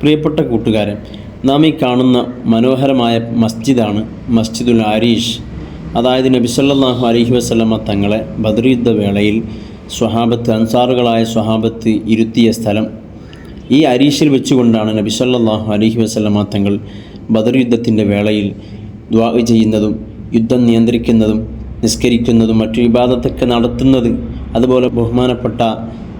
പ്രിയപ്പെട്ട കൂട്ടുകാരൻ നാം ഈ കാണുന്ന മനോഹരമായ മസ്ജിദാണ് മസ്ജിദുൽ ആരീഷ്. അതായത് നബിസല്ലാഹു അലഹി വസ്ലമ തങ്ങളെ ബദ്രയുദ്ധ യുദ്ധ വേളയിൽ സ്വഹാബത്ത് അൻസാറുകളായ സ്വഹാബത്ത് ഇരുത്തിയ സ്ഥലം. ഈ അരീഷിൽ വെച്ചുകൊണ്ടാണ് നബി സല്ലല്ലാഹു അലൈഹി വസല്ലമ തങ്ങൾ ബദർ യുദ്ധത്തിന്റെ വേളയിൽ ദ്വാ ചെയ്യുന്നതും യുദ്ധം നിയന്ത്രിക്കുന്നതും നിസ്കരിക്കുന്നതും മറ്റു വിവാദത്തൊക്കെ നടത്തുന്നത്. അതുപോലെ ബഹുമാനപ്പെട്ട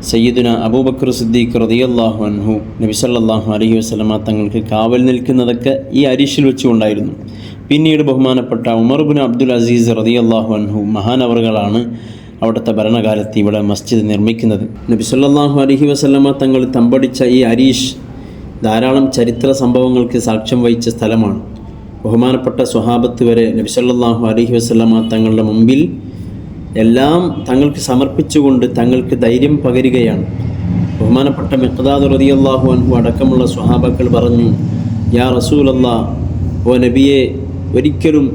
സയ്യിദുന അബൂബക്കർ സിദ്ദീഖ് റളിയല്ലാഹു അൻഹു നബി സല്ലല്ലാഹു അലൈഹി വസല്ലമ തങ്ങൾക്ക് കാവൽ നിൽക്കുന്നതൊക്കെ ഈ അരിശിൽ വെച്ചുകൊണ്ടായിരുന്നു. പിന്നീട് ബഹുമാനപ്പെട്ട ഉമർ ബിൻ അബ്ദുൽ അസീസ് റളിയല്ലാഹു അൻഹു മഹാനവറുകളാണ് അവിടുത്തെ ഭരണകാലത്ത് ഇവിടെ മസ്ജിദ് നിർമ്മിക്കുന്നത്. നബി സല്ലല്ലാഹു അലൈഹി വസല്ലമ തങ്ങൾ തമ്പടിച്ച ഈ അരീഷ് ധാരാളം ചരിത്ര സംഭവങ്ങൾക്ക് സാക്ഷ്യം വഹിച്ച സ്ഥലമാണ്. ബഹുമാനപ്പെട്ട സ്വഹാബത്ത് വരെ നബി അലഹി വസ്ലമ തങ്ങളുടെ മുമ്പിൽ എല്ലാം തങ്ങൾക്ക് സമർപ്പിച്ചുകൊണ്ട് തങ്ങൾക്ക് ധൈര്യം പകരുകയാണ്. ബഹുമാനപ്പെട്ട മിഖ്ദാദ് റളിയല്ലാഹു അൻഹു അടക്കമുള്ള സ്വഹാബക്കൾ പറഞ്ഞു യാ റസൂലല്ലാ ഓ നബിയെ ഒരിക്കലും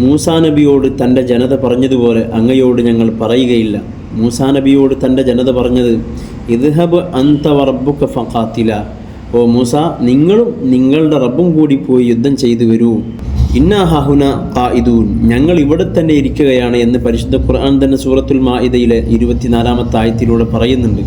മൂസാ നബിയോട് തന്റെ ജനത പറഞ്ഞതുപോലെ അങ്ങയോട് ഞങ്ങൾ പറയുകയില്ല. മൂസാ നബിയോട് തന്റെ ജനത പറഞ്ഞത് ഇദ്ഹബ് അന്ത റബ്ബുക ഫഖാത്തില. ഓ മൂസ നിങ്ങളും നിങ്ങളുടെ റബ്ബും കൂടി പോയി യുദ്ധം ചെയ്തു വരൂ. ഇന്നാ കായിദൂൻ ഞങ്ങൾ ഇവിടെ തന്നെ ഇരിക്കുകയാണ് എന്ന് പരിശുദ്ധ ഖുർആൻ തന്നെ സൂറത്തുൽ മാഇദയിലെ ഇരുപത്തിനാലാമത്തെ ആയത്തിലൂടെ പറയുന്നുണ്ട്.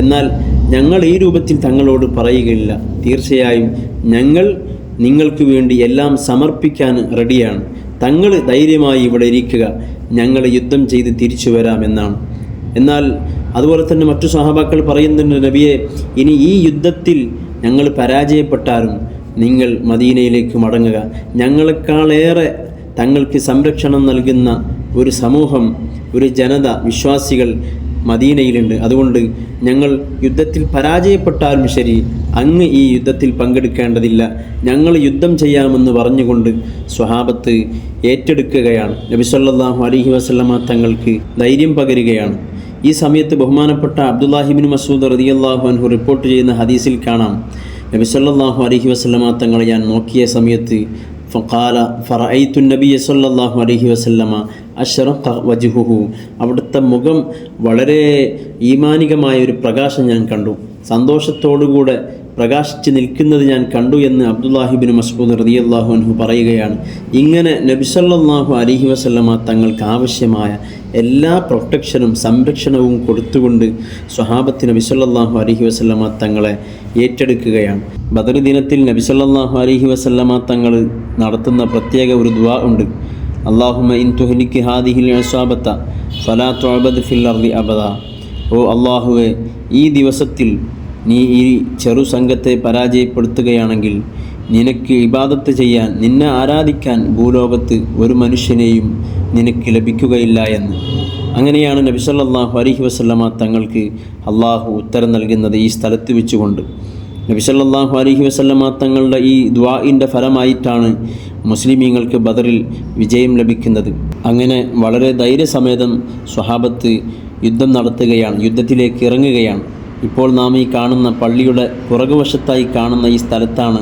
എന്നാൽ ഞങ്ങൾ ഈ രൂപത്തിൽ തങ്ങളോട് പറയുകയില്ല. തീർച്ചയായും ഞങ്ങൾ നിങ്ങൾക്ക് വേണ്ടി എല്ലാം സമർപ്പിക്കാൻ റെഡിയാണ്. തങ്ങൾ ധൈര്യമായി ഇവിടെ ഇരിക്കുക. ഞങ്ങൾ യുദ്ധം ചെയ്ത് തിരിച്ചു വരാമെന്നാണ് എന്നാൽ അതുപോലെ തന്നെ മറ്റു സഹാബാക്കൾ പറയുന്നുണ്ട് നബിയെ ഇനി ഈ യുദ്ധത്തിൽ ഞങ്ങൾ പരാജയപ്പെട്ടാലും നിങ്ങൾ മദീനയിലേക്ക് മടങ്ങുക. ഞങ്ങളെക്കാളേറെ തങ്ങൾക്ക് സംരക്ഷണം നൽകുന്ന ഒരു സമൂഹം ഒരു ജനത വിശ്വാസികൾ മദീനയിലുണ്ട്. അതുകൊണ്ട് ഞങ്ങൾ യുദ്ധത്തിൽ പരാജയപ്പെട്ടാലും ശരി അങ്ങ് ഈ യുദ്ധത്തിൽ പങ്കെടുക്കേണ്ടതില്ല. ഞങ്ങൾ യുദ്ധം ചെയ്യാമെന്ന് പറഞ്ഞുകൊണ്ട് സ്വഹാബത്ത് ഏറ്റെടുക്കുകയാണ്. നബി സല്ലല്ലാഹു അലൈഹി വസല്ലമ തങ്ങൾക്ക് ധൈര്യം പകരുകയാണ്. ഈ സമയത്ത് ബഹുമാനപ്പെട്ട അബ്ദുല്ലാഹിബിൻ മസൂദ് റതിയല്ലാഹു അൻഹു റിപ്പോർട്ട് ചെയ്യുന്ന ഹദീസിൽ കാണാം. നബി സല്ലല്ലാഹു അലൈഹി വസല്ലമ തങ്ങളെ ഞാൻ നോക്കിയ സമയത്ത് ഫഖാല ഫറൈത്തു നബി സല്ലല്ലാഹു അലഹി വസ്ലമ അഷറഖ വജ്ഹുഹു. അവിടുത്തെ മുഖം വളരെ ഈമാനികമായ ഒരു പ്രകാശം ഞാൻ കണ്ടു. സന്തോഷത്തോടുകൂടെ പ്രകാശിച്ച് നിൽക്കുന്നത് ഞാൻ കണ്ടു എന്ന് അബ്ദുല്ലാഹിബിൻ മസ്ബൂദ് റളിയല്ലാഹു അൻഹു പറയുകയാണ്. ഇങ്ങനെ നബിസല്ലാഹു അലിഹി വസല്ലമ തങ്ങൾക്ക് ആവശ്യമായ എല്ലാ പ്രൊട്ടക്ഷനും സംരക്ഷണവും കൊടുത്തുകൊണ്ട് സ്വഹാബത്ത് നബിസല്ലാഹു അലിഹി വസല്ലമ തങ്ങളെ ഏറ്റെടുക്കുകയാണ്. ബദർ ദിനത്തിൽ നബിസല്ലാഹു അലിഹി വസല്ലമ തങ്ങൾ നടത്തുന്ന പ്രത്യേക ഒരു ദുആ ഉണ്ട്. അള്ളാഹുമ ഇൻ ഹാദിഹിൽ ഫലാ തുഅബദ് ഫിൽ അർദി അബദ. ഓ അള്ളാഹുവെ ഈ ദിവസത്തിൽ നീ ഈ ചെറു സംഘത്തെ പരാജയപ്പെടുത്തുകയാണെങ്കിൽ നിനക്ക് ഇബാദത്ത് ചെയ്യാൻ നിന്നെ ആരാധിക്കാൻ ഭൂലോകത്ത് ഒരു മനുഷ്യനെയും നിനക്ക് ലഭിക്കുകയില്ല എന്ന്. അങ്ങനെയാണ് നബിസല്ലാഹു അലഹി വസല്ലമ തങ്ങൾക്ക് അള്ളാഹു ഉത്തരം നൽകുന്നത് ഈ സ്ഥലത്ത് വെച്ചുകൊണ്ട്. നബിസല്ലാഹു അലഹി വസല്ലമ തങ്ങളുടെ ഈ ദ്വാഇന്റെ ഫലമായിട്ടാണ് മുസ്ലിമീങ്ങൾക്ക് ബദറിൽ വിജയം ലഭിക്കുന്നത്. അങ്ങനെ വളരെ ധൈര്യസമേതം സ്വഹാബത്ത് യുദ്ധം നടത്തുകയാണ് യുദ്ധത്തിലേക്ക് ഇറങ്ങുകയാണ്. ഇപ്പോൾ നാം ഈ കാണുന്ന പള്ളിയുടെ പുറകുവശത്തായി കാണുന്ന ഈ സ്ഥലത്താണ്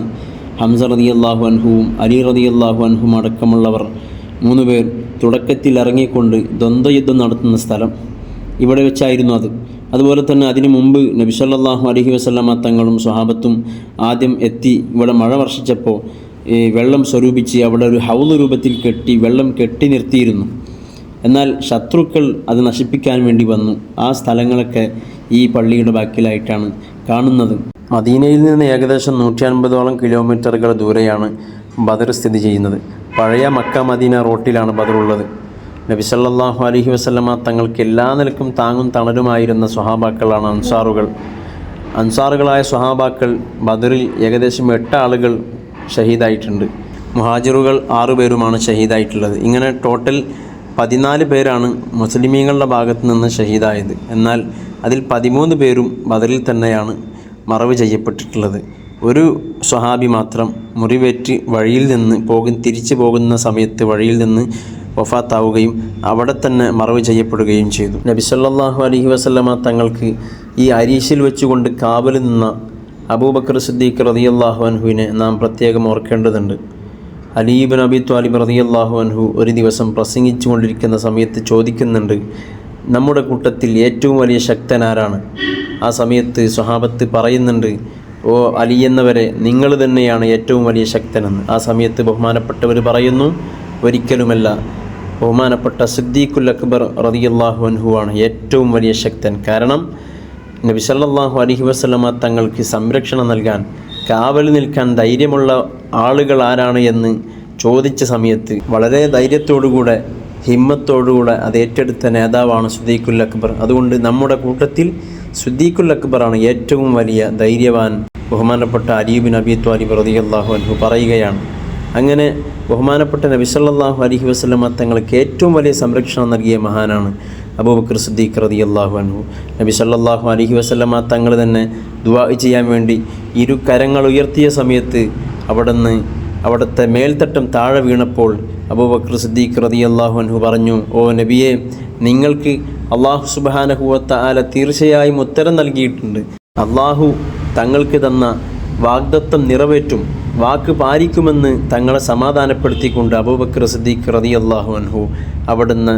ഹംസ റതിയല്ലാഹു അൻഹുവും അലി റതിയല്ലാഹു അൻഹും അടക്കമുള്ളവർ മൂന്ന് പേർ തുടക്കത്തിൽ ഇറങ്ങിക്കൊണ്ട് ദ്വന്ദ്വയുദ്ധം നടത്തുന്ന സ്ഥലം ഇവിടെ വെച്ചായിരുന്നു അത്. അതുപോലെ തന്നെ അതിനു മുമ്പ് നബി അലഹി വസല്ലമ തങ്ങളും സ്വഹാബത്തും ആദ്യം എത്തി ഇവിടെ മഴ വർഷിച്ചപ്പോൾ ഈ വെള്ളം സ്വരൂപിച്ച് അവിടെ ഒരു ഹൗദ് രൂപത്തിൽ കെട്ടി വെള്ളം കെട്ടി നിർത്തിയിരുന്നു. എന്നാൽ ശത്രുക്കൾ അത് നശിപ്പിക്കാൻ വേണ്ടി വന്നു. ആ സ്ഥലങ്ങളൊക്കെ ഈ പള്ളിയുടെ ബാക്കിലായിട്ടാണ് കാണുന്നത്. മദീനയിൽ നിന്ന് ഏകദേശം നൂറ്റി അൻപതോളം കിലോമീറ്ററുകൾ ദൂരെയാണ് ബദർ സ്ഥിതി ചെയ്യുന്നത്. പഴയ മക്ക മദീന റോട്ടിലാണ് ബദർ ഉള്ളത്. നബി സല്ലല്ലാഹു അലൈഹി വസല്ലമ തങ്ങൾക്ക് എല്ലാ നിലക്കും താങ്ങും തണലുമായിരുന്ന സ്വഹാബാക്കളാണ് അൻസാറുകൾ. അൻസാറുകളായ സ്വഹാബാക്കൾ ബദറിൽ ഏകദേശം എട്ട് ആളുകൾ ഷഹീദായിട്ടുണ്ട്. മുഹാജിറുകൾ ആറുപേരുമാണ് ഷഹീദായിട്ടുള്ളത്. ഇങ്ങനെ ടോട്ടൽ പതിനാല് പേരാണ് മുസ്ലിമീങ്ങളുടെ ഭാഗത്ത് നിന്ന് ഷഹീദായത്. എന്നാൽ അതിൽ പതിമൂന്ന് പേരും ബദറിൽ തന്നെയാണ് മറവ് ചെയ്യപ്പെട്ടിട്ടുള്ളത്. ഒരു സ്വഹാബി മാത്രം മുറിവേറ്റ് വഴിയിൽ നിന്ന് പോകും തിരിച്ചു പോകുന്ന സമയത്ത് വഴിയിൽ നിന്ന് വഫാത്താവുകയും അവിടെ തന്നെ മറവ് ചെയ്യപ്പെടുകയും ചെയ്തു. നബി അലഹി വസ്ലമ തങ്ങൾക്ക് ഈ അരീശിൽ വെച്ചുകൊണ്ട് കാവൽ നിന്ന അബൂബക്കർ സിദ്ദീഖ് റതിയല്ലാഹു അൻഹുവിനെ നാം പ്രത്യേകം ഓർക്കേണ്ടതുണ്ട്. അലീബ് നബി ത്വാലിബ് റതിയല്ലാഹു അൻഹു ഒരു ദിവസം പ്രസംഗിച്ചു കൊണ്ടിരിക്കുന്ന സമയത്ത് ചോദിക്കുന്നുണ്ട് നമ്മുടെ കൂട്ടത്തിൽ ഏറ്റവും വലിയ ശക്തനാരാണ്? ആ സമയത്ത് സ്വഹാബത്ത് പറയുന്നുണ്ട് ഓ അലി എന്നവരെ നിങ്ങൾ തന്നെയാണ് ഏറ്റവും വലിയ ശക്തനെന്ന്. ആ സമയത്ത് ബഹുമാനപ്പെട്ടവർ പറയുന്നു ഒരിക്കലുമല്ല. ബഹുമാനപ്പെട്ട സിദ്ദീഖുൽ അക്ബർ റതിയല്ലാഹു അൻഹു ആണ് ഏറ്റവും വലിയ ശക്തൻ. കാരണം നബി അലഹി വസ്ലമ തങ്ങൾക്ക് സംരക്ഷണം നൽകാൻ കാവൽ നിൽക്കാൻ ധൈര്യമുള്ള ആളുകൾ ആരാണ് എന്ന് ചോദിച്ച സമയത്ത് വളരെ ധൈര്യത്തോടുകൂടെ ഹിമ്മത്തോടുകൂടെ അത് ഏറ്റെടുത്ത നേതാവാണ് സുദീഖുൽ അക്ബർ. അതുകൊണ്ട് നമ്മുടെ കൂട്ടത്തിൽ സുദ്ദീഖുൽ അക്ബറാണ് ഏറ്റവും വലിയ ധൈര്യവാൻ ബഹുമാനപ്പെട്ട അലീബിൻ നബി ത്വാലിബ് റളിയല്ലാഹു അൻഹു പറയുകയാണ്. അങ്ങനെ ബഹുമാനപ്പെട്ട നബി അലഹി വസ്ലമ തങ്ങൾക്ക് ഏറ്റവും വലിയ സംരക്ഷണം നൽകിയ മഹാനാണ് അബൂബക്കർ സിദ്ദീഖ് അള്ളാഹു അൻഹു. നബി സല്ലല്ലാഹു അലൈഹി വസല്ലമ തങ്ങൾ തന്നെ ദുവാ ചെയ്യാൻ വേണ്ടി ഇരു കരങ്ങൾ ഉയർത്തിയ സമയത്ത് അവിടുന്ന് അവിടുത്തെ മേൽത്തട്ടം താഴെ വീണപ്പോൾ അബൂബക്കർ സിദ്ദീഖ് അള്ളാഹു അൻഹു പറഞ്ഞു ഓ നബിയെ നിങ്ങൾക്ക് അള്ളാഹു സുബാനഹുവത്ത ആല തീർച്ചയായും ഉത്തരം നൽകിയിട്ടുണ്ട്. അള്ളാഹു തങ്ങൾക്ക് തന്ന വാഗ്ദത്തം നിറവേറ്റും വാക്ക് പാലിക്കുമെന്ന് തങ്ങളെ സമാധാനപ്പെടുത്തിക്കൊണ്ട് അബൂബക്കർ സിദ്ദീഖ് റതി അള്ളാഹു അൻഹു അവിടുന്ന്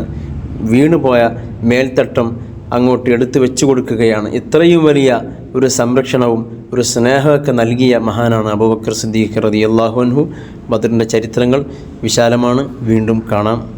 വീണുപോയ മേൽത്തട്ടം അങ്ങോട്ട് എടുത്തു വെച്ചു കൊടുക്കുകയാണ്. ഇത്രയും വലിയ ഒരു സംരക്ഷണവും ഒരു സ്നേഹമൊക്കെ നൽകിയ മഹാനാണ് അബൂബക്കർ സിദ്ദീഖ് റതി അൻഹു. ബദറിന്റെ ചരിത്രങ്ങൾ വിശാലമാണ്. വീണ്ടും കാണാം.